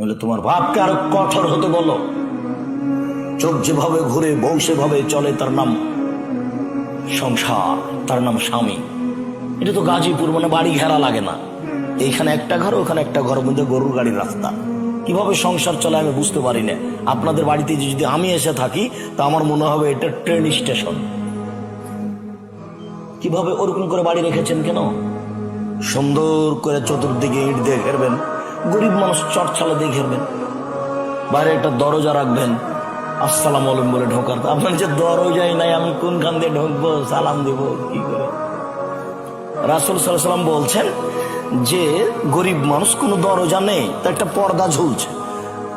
বলে, তোমার বাপকে আরও কঠোর হতে বলো। চোখ যেভাবে ঘুরে, বউ সেভাবে চলে, তার নাম সংসার, তার নাম স্বামী। এটা তো গাজীপুর মানে বাড়ি ঘেরা লাগে না। এইখানে একটা ঘর, ওখানে একটা ঘর, মধ্যে গরুর গাড়ির রাস্তা। কীভাবে সংসার চলে আমি বুঝতে পারি না। আপনাদের বাড়িতে যদি আমি এসে থাকি, তা আমার মনে হবে এটা ট্রেন স্টেশন। কীভাবে ওরকম করে বাড়ি রেখেছেন কেন? সুন্দর করে চতুর্দিকে ইট দিয়ে ঘেরবেন। গরিব মানুষ দিয়ে ঘেরবেন। বাইরে একটা দরজা রাখবেন। আসসালাম আলম বলে ঢোকার। আপনার যে দরজাই নাই, আমি কোনখান দিয়ে ঢুকবো? সালাম দিব, কি করে? রাসুল সাল্লাম বলছেন যে, গরিব মানুষ কোনো দরজা নেই, তো একটা পর্দা ঝুলছে।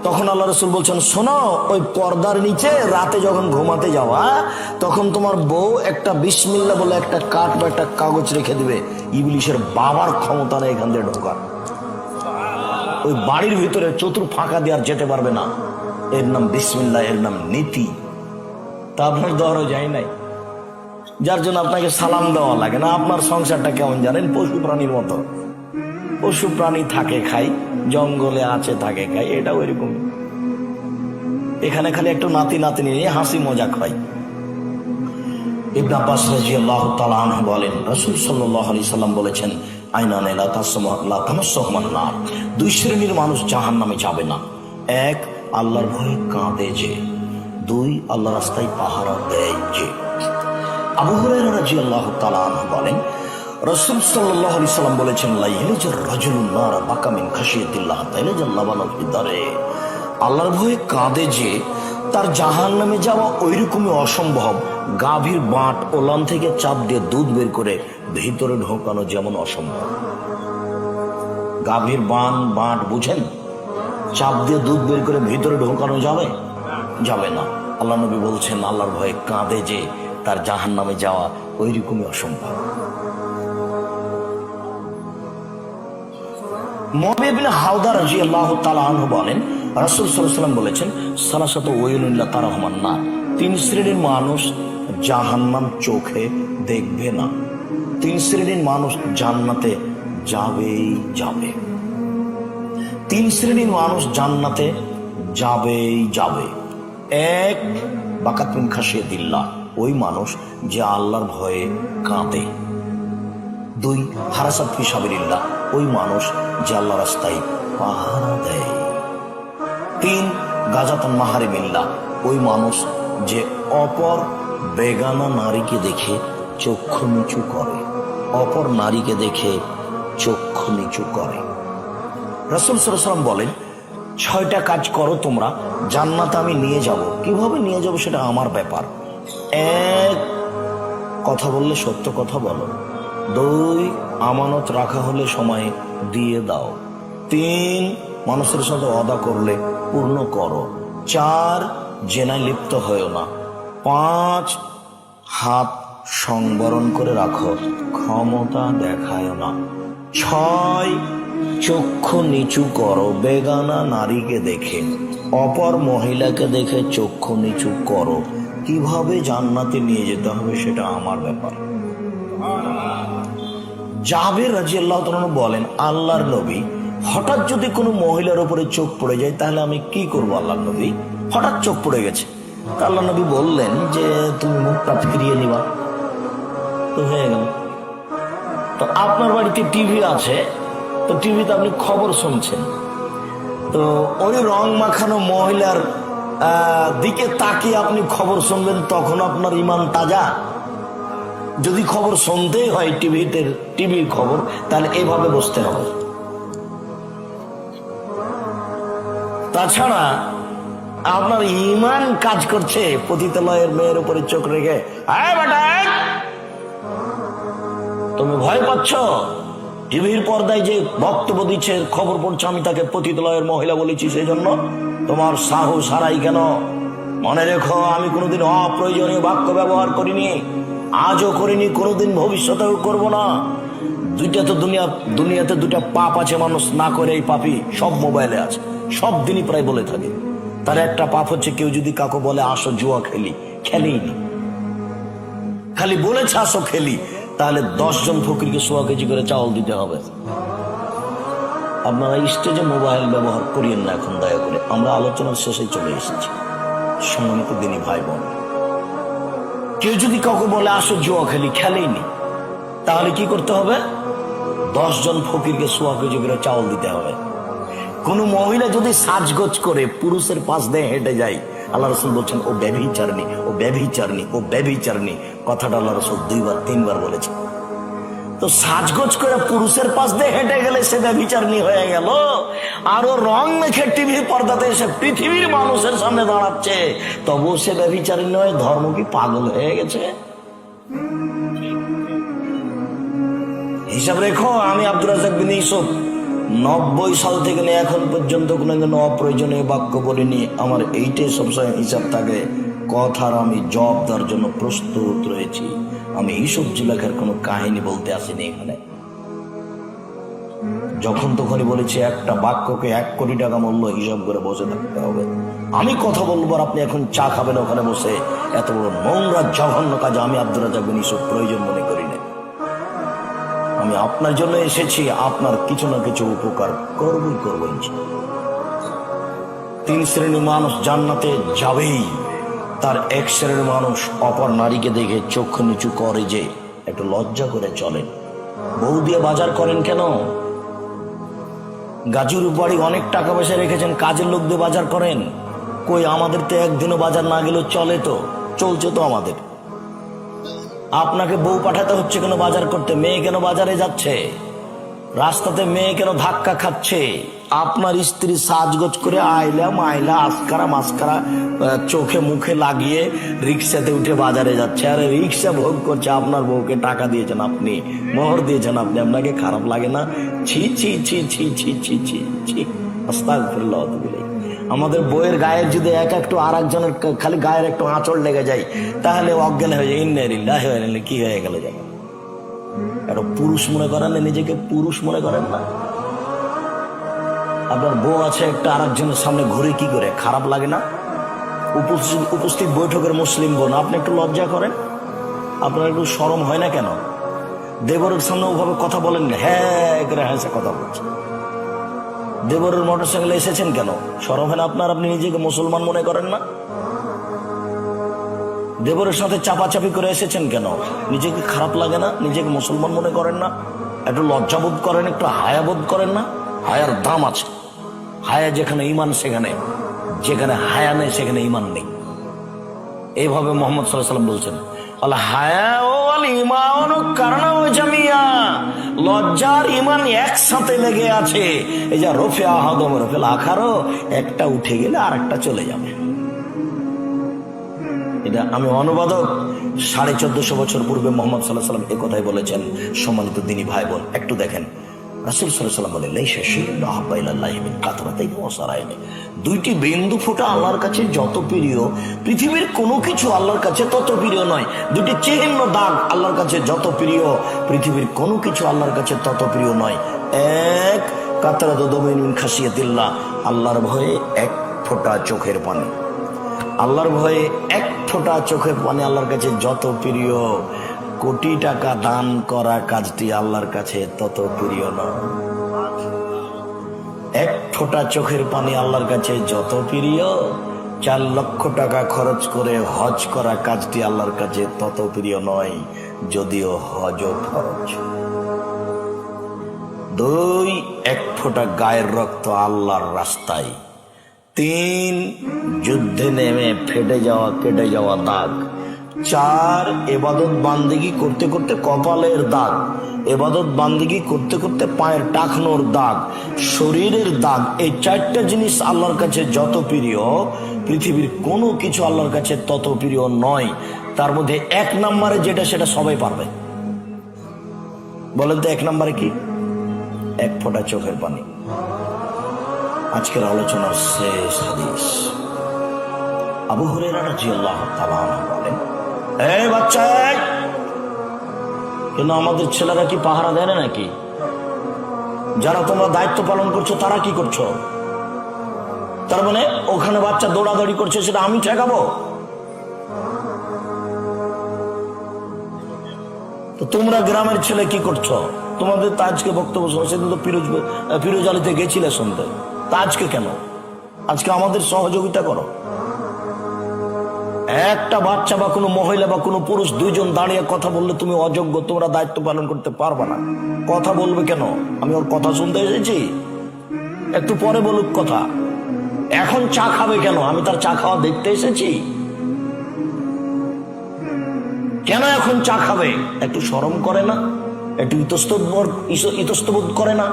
তখন আল্লাহ রসুল বলছেন, শোনো, ওই পর্দার নিচে রাতে যখন ঘুমাতে যাওয়া, তখন তোমার বউ একটা বিসমিল্লা বলে একটা কাঠ বা একটা কাগজ রেখে দিবে। ইবলিশের বাবার ক্ষমতা নেই এখান দিয়ে ঢোকার। ওই বাড়ির ভিতরে চতুর ফাঁকা দিয়ে যেতে পারবে না। এর নাম বিসমিল্লা এর নাম নীতি। তা আপনার দরজাই নাই। যার জন্য আপনাকে সালাম দেওয়া লাগে না। আপনার সংসারটা কেমন জানেন? পশু প্রাণীর মতো। পশু প্রাণী থাকে, খাই। জঙ্গলে আছে, থাকে, খাই। এটাও এরকম। এখানে খালি একটু নাতি নাতনি নিয়ে হাসি মজা হয়। ইবনে আব্বাস রাদিয়াল্লাহু তাআলা আনহু বলেন, রসুল সাল্লাল্লাহু আলাইহি সাল্লাম বলেছেন আইনা লা তাসমা, লা দুই শ্রেণির মানুষ জাহান্নামে যাবে না। এক, আল্লাহর ভয়ে কাঁদে যে। দুই আল্লাহ রাস্তায় পাহারা দেয় যে। আবু হুরায়রা রাদিয়াল্লাহু তাআলা বলেন, রাসূল সাল্লাল্লাহু আলাইহি সাল্লাম বলেছেন, লা ইয়ালজুর রাজুলুন নার বাকা মিন খাশিয়াতিল্লাহ তাইলাজাল লাবানাল ফিদারে। আল্লাহর ভয়ে কাঁদে যে, তার জাহান্নামে যাওয়া ওইরকমই অসম্ভব। গাভীর বাঁট ওলান থেকে চাপ দিয়ে দুধ বের করে ভিতরে ঢোকানো যেমন অসম্ভব। গাভীর বান, বাঁট বুঝেন? চাপ দিয়ে দুধ বের করে ভিতরে ঢোকানো যাবে? যাবে না। আল্লাহ নবী বলছেন, আল্লাহর ভয়ে কাঁদে যে তার জাহান নামে যাওয়া ওই রকমই অসম্ভব মহাবিবিন হাওদা রাজি আল্লাহ তালাহ বলেন, রাসুল সাল্লাম বলেছেন, সালাসাত ওয়ুল্লাহ তার রহমান না তিন শ্রেণির মানুষ জাহান্নাম চোখে দেখবে না। তিন শ্রেণির মানুষ জান্নাতে যাবেই যাবে। তিন শ্রেণির মানুষ জান্নাতে যাবেই যাবে। এক বাকাতুন খাসিয়ে দিল্লা ওই মানুষ যে আল্লাহর ভয়ে কাঁদে। দুই, হারাসাত ফিসাবিল্লা ওই মানুষ যে আল্লাহ রাস্তায় পাহারা দেয়। তিন, গাজাতন মাহারে মিল্লা ওই মানুষ যে অপর বেগানা নারীকে দেখে চক্ষু নিচু করে, অপর নারীকে দেখে চক্ষু নিচু করে। রসুল সাল্লাম বলেন, ছয়টা কাজ করো তোমরা, জান্নাতে আমি নিয়ে যাব। কীভাবে নিয়ে যাব সেটা আমার ব্যাপার। এক, কথা বললে সত্য কথা বলো। দুই, আমানত রাখা হলে সময় দিয়ে দাও। তিন, মানুষের সাথে অদা করলে পূর্ণ করো। চার জেনায় লিপ্ত হয়েও না। পাঁচ হাত সংবরণ করে রাখো, ক্ষমতা দেখায় না। ছয়, চক্ষু নিচু করো, বেগানা নারীকে দেখে। অপর মহিলাকে দেখে চক্ষু নিচু করো। কীভাবে জান্নাতে নিয়ে যেতে হবে সেটা আমার ব্যাপার। জাবের রাজি আল্লাহ বলেন, আল্লাহর নবী, হঠাৎ যদি কোনো মহিলার উপরে চোখ পড়ে যায়, তাহলে আমি কি করব আল্লাহর নবী? হঠাৎ চোখ পড়ে গেছে। আল্লাহ নবী বললেন যে, তুমি মুখটা ফিরিয়ে নিবা। তো হয়ে গেল। তো আপনার বাড়িতে টিভি আছে, তো টিভিতে আপনি খবর শুনছেন। তো ওই রং মাখানো মহিলার দিকে তাকিয়ে আপনি খবর শুনবেন, তখন আপনার ইমান তাজা। যদি খবর শুনতেই হয় টিভিতে, টিভির খবর, তাহলে এভাবে বসতে হবে। তাছাড়া আপনার ইমান কাজ করছে। পতিতালয়ের মেয়ের উপরে চোখ রেখে। আয়। তুমি ভয় পাচ্ছ? টিভির পর্দায় যে বক্তব্য দিচ্ছে, খবর পড়ছে, আমি তাকে পতিতলয়ের মহিলা বলেছি সেই জন্য তোমার সাহস হারাই কেন? মনে রেখো, আমি কোনোদিন অপ্রয়োজনীয় বাক্য ব্যবহার করিনি। আজও করিনি, কোনোদিন ভবিষ্যতেও করব না। দুইটা তো দুনিয়া, দুনিয়াতে দুটা পাপ আছে মানুষ, না করে এই পাপই সব মোবাইলে আছে। সব দিনই প্রায় বলে থাকে। তার একটা পাপ হচ্ছে কেউ যদি কাকু বলে, আসো জুয়া খেলি। খেলেই নি। খালি বলেছে, আসো খেলি। তাহলে দশজন ফকিরকে সোয়া কেজি করে চাউল দিতে হবে। আপনারা স্টেজে মোবাইল ব্যবহার করিয়েন না এখন, দয়া করে। আমরা আলোচনার শেষে চলে এসেছি। সম্মানিত দিনী ভাই বোন কেউ যদি কাউকে বলে, আসো জুয়া খেলি, খেলেই নি। তাহলে কি করতে হবে? জন ফকিরকে সোয়া কেজি করে চাউল দিতে হবে। কোন মহিলা যদি সাজগোজ করে পুরুষের পাশ দিয়ে হেঁটে যায়, আল্লাহ রসুল বলছেন, ও ব্যভিচারণী ও ব্যভিচারণী ও ব্যভিচারণী। কথাটা আল্লাহ রসুল দুইবার, তিনবার বলেছে তো সাজগোজ করে পুরুষের পাশ দিয়ে হেঁটে গেলে সে ব্যভিচারণী হয়ে গেল। আরও রং মেখে টিভি পর্দাতে এসে পৃথিবীর মানুষের সামনে দাঁড়াচ্ছে। তবুও সে ব্যভিচারণী হয়ে ধর্ম কি পাগল হয়ে গেছে? হিসাব রেখো, আমি আব্দুল রাজাক বিন ইসব নব্বই সাল থেকে নিয়ে এখন পর্যন্ত কোনো দিন অপ্রয়োজনীয় বাক্য বলিনি। আমার এইটাই সবসময় হিসাব থাকে, কথার আমি জব দেওয়ার জন্য প্রস্তুত রয়েছি। আমি এইসব লেখার কোনো কাহিনী বলতে আসিনি এখানে। যখন তখনই বলেছি, একটা বাক্যকে এক কোটি টাকা মূল্য হিসাব করে বসে থাকতে হবে। আমি কথা বলব আর আপনি এখন চা খাবেন ওখানে বসে। এত বড় নোংরা, জঘন্য কাজ আমি আব্দুল রাজাক ইসব প্রয়োজন মনে করি। আমি আপনার জন্য এসেছি, আপনার কিছু না কিছু উপকার করবই করব। তিন শ্রেণির মানুষ জান্নাতে যাবেই। তার এক শ্রেণির মানুষ অপর নারীকে দেখে চোখ নিচু করে যে একটু লজ্জা করে চলেন। বউ দিয়ে বাজার করেন কেন? গাজুর বাড়ি অনেক টাকা পয়সা রেখেছেন, কাজের লোক দিয়ে বাজার করেন। কই আমাদের তো একদিনও বাজার না গেলেও চলে তো, চলছে তো আমাদের। আপনাকে বউ পাঠাতে হচ্ছে কেন বাজার করতে? মেয়ে কেন বাজারে যাচ্ছে? রাস্তাতে মেয়ে কেন ধাক্কা খাচ্ছে? আপনার স্ত্রী সাজগোজ করে আইলা মাইলা আসকারা মাস্কারা চোখে মুখে লাগিয়ে রিক্সাতে উঠে বাজারে যাচ্ছে। আরে রিক্সা ভোগ করছে, আপনার বউকে টাকা দিয়েছেন আপনি, মোহর দিয়েছেন আপনি, আপনাকে খারাপ লাগে না? ছি ছি ছি ছি ছি ছি ছি ছি। ওয়া আতুবু ইলাইহি। আমাদের বইয়ের গায়ের যদি এক একটু আর একজনের খালি গায়ের একটু আঁচড় লেগে যায়, তাহলে অজ্ঞান হয়ে যায় ইন্নারিল্লাহ কি হয়ে গেল যাবে একটা পুরুষ মনে করেন নিজেকে পুরুষ মনে করেন না? আপনার বউ আছে একটা আর একজনের সামনে ঘুরে কি করে? খারাপ লাগে না? উপস্থিত উপস্থিত বৈঠকের মুসলিম বোন, আপনি একটু লজ্জা করেন? আপনার একটু সরম হয় না কেন? দেবরের সামনে ওভাবে কথা বলেন না। হ্যাঁ করে হ্যাঁ কথা বলছে। দেবরের মোটর সাইকেলে এসেছেন কেন? সরম হয় না আপনার, আপনি নিজেকে মুসলমান মনে করেন না? দেবরের সাথে চাপাচাপি করে এসেছেন কেন? নিজেকে খারাপ লাগে না? নিজেকে মুসলমান মনে করেন না? একটু লজ্জাবোধ করেন, একটু হায়াবোধ করেন না? হায়ার দাম আছে। হায়া যেখানে ইমান সেখানে, যেখানে হায়া নেই, সেখানে ইমান নেই। এইভাবে মোহাম্মদ সাল্লাহ সাল্লাম বলছেন। আল্লাহ হায়া ও ইমান কারণা ও জামিয়া। লজ্জার ইমান একসাথে লেগে আছে। এই যা রফে আহদম রফেল আখারও একটা উঠে গেলে আর একটা চলে যাবে। এটা আমি অনুবাদক, সাড়ে চোদ্দশো বছর পূর্বে মোহাম্মদ সাল্লাহ সাল্লাম এ কথাই বলেছেন, সম্মানিত দিনী ভাই বোন, একটু দেখেন। রাসুল সাল্লাম বলে লেইসা শিল্ড আহ্বাইলাহিমিন কাতরাতাই ওসারাইনে দুইটি বিন্দু ফোঁটা আল্লাহর কাছে যত প্রিয়, পৃথিবীর কোনো কিছু আল্লাহর কাছে তত প্রিয় নয়। দুটি চিহ্ন দাগ আল্লাহর কাছে যত প্রিয়, পৃথিবীর কোনো কিছু আল্লাহর কাছে তত প্রিয় নয়। এক কাতরা দমিন খাসিয়াতিল্লাহ আল্লাহর ভয়ে এক ফোঁটা চোখের পানি। আল্লাহর ভয়ে এক ফোঁটা চোখের পানি আল্লাহর কাছে যত প্রিয়। কোটি টাকা দান করা কাজটি আল্লাহর কাছে তত প্রিয় নয় এক ফোঁটা চোখের পানি আল্লাহর কাছে যত প্রিয়, চার লক্ষ টাকা খরচ করে হজ করা কাজটি আল্লাহর কাছে তত প্রিয় নয়, যদিও হজ খরচ দুই, এক ফোঁটা গায়ের রক্ত আল্লাহর রাস্তায়। তিন, যুদ্ধে নেমে ফেটে যাওয়া, কেটে যাওয়া দাগ। চার এবাদত বান্দিগি করতে করতে কপালের দাগ, এবাদত বান্দিগি করতে করতে পায়ের টাকনোর দাগ, শরীরের দাগ, এই চারটা জিনিস আল্লাহর কাছে যত প্রিয়, পৃথিবীর কোনো কিছু আল্লাহর কাছে তত প্রিয় নয়। তার মধ্যে এক নম্বরে যেটা, সেটা সবাই পারবে। বলেন তো এক নম্বরে কি? এক ফোঁটা চোখের পানি। আজকের আলোচনার শেষ হাদিস। আবু রাদিয়াল্লাহু তাআলা আনহু বলেন এই আমাদের ছেলেরা কি পাহারা দেয় না নাকি? যারা তোমরা দায়িত্ব পালন করছ, তারা কি করছ? তার মানে ওখানে বাচ্চা দৌড়াদৌড়ি করছে, সেটা আমি ঠেকাবো? তো তোমরা গ্রামের ছেলে কি করছ? তোমাদের তো আজকে বক্তব্য শোনো, সেদিন তো ফিরোজ ফিরোজ আলীতে গেছিলে শুনতে তা আজকে কেন? আজকে আমাদের সহযোগিতা করো। একটা বাচ্চা বা কোনো মহিলা বা কোনো পুরুষ দুইজন দাঁড়িয়ে কথা বললে তুমি অযোগ্য, তোমরা দায়িত্ব পালন করতে পারবে না। কথা বলবে কেন? আমি ওর কথা শুনতে এসেছি। একটু পরে বলুক কথা। এখন চা খাবে কেন? আমি তার চা খাওয়া দেখতে এসেছি। কেন এখন চা খাবে? একটু সরম করে না? একটু ইতস্তবোধ ইতস্তবোধ করে না?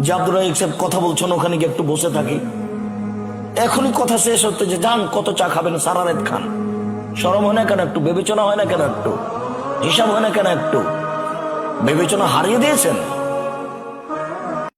যে আব্দুল সাহেব কথা বলছেন, ওখানে গিয়ে একটু বসে থাকি। এখনই কথা শেষ হচ্ছে যে, যান, কত চা খাবেন? সারা রাত খান। সরম হয় না কেন একটু? বিবেচনা হয় না কেন একটু? হিসাব হয় না কেন একটু? বিবেচনা হারিয়ে দিয়েছেন?